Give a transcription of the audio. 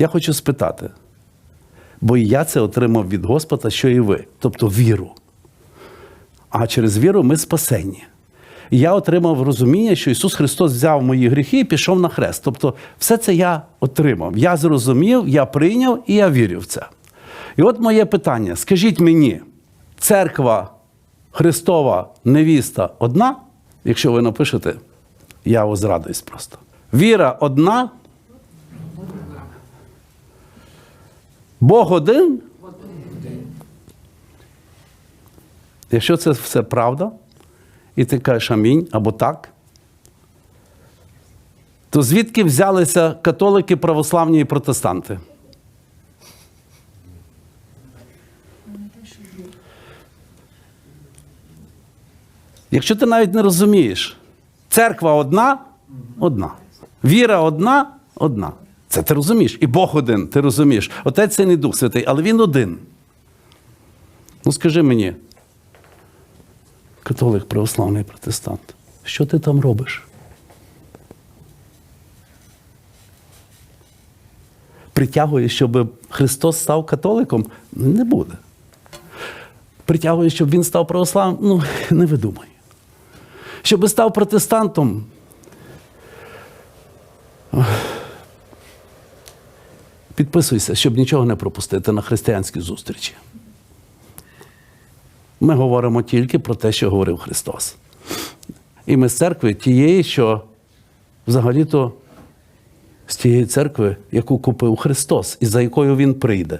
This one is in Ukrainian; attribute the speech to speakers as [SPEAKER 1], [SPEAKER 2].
[SPEAKER 1] Я хочу спитати, бо і я це отримав від Господа, що і ви, тобто віру. А через віру ми спасені. І я отримав розуміння, що Ісус Христос взяв мої гріхи і пішов на хрест. Тобто, все це я отримав. Я зрозумів, я прийняв і я вірю в це. І от моє питання: скажіть мені, церква Христова невіста одна? Якщо ви напишете, я возрадуюсь просто. Віра одна. Бог один. Якщо це все правда, і ти кажеш амінь або так, то звідки взялися католики, православні і протестанти? Якщо ти навіть не розумієш, церква одна, одна. Віра одна, одна. Це ти розумієш. І Бог один, ти розумієш. Отець це не Дух Святий, але він один. Ну скажи мені, католик, православний протестант, що ти там робиш? Притягує, щоб Христос став католиком? Не буде. Притягує, щоб він став православним? Ну, не видумай. Щоб став протестантом. Підписуйся, щоб нічого не пропустити на християнські зустрічі. Ми говоримо тільки про те, що говорив Христос. І ми з церкви тієї, що взагалі-то з тієї церкви, яку купив Христос, і за якою Він прийде.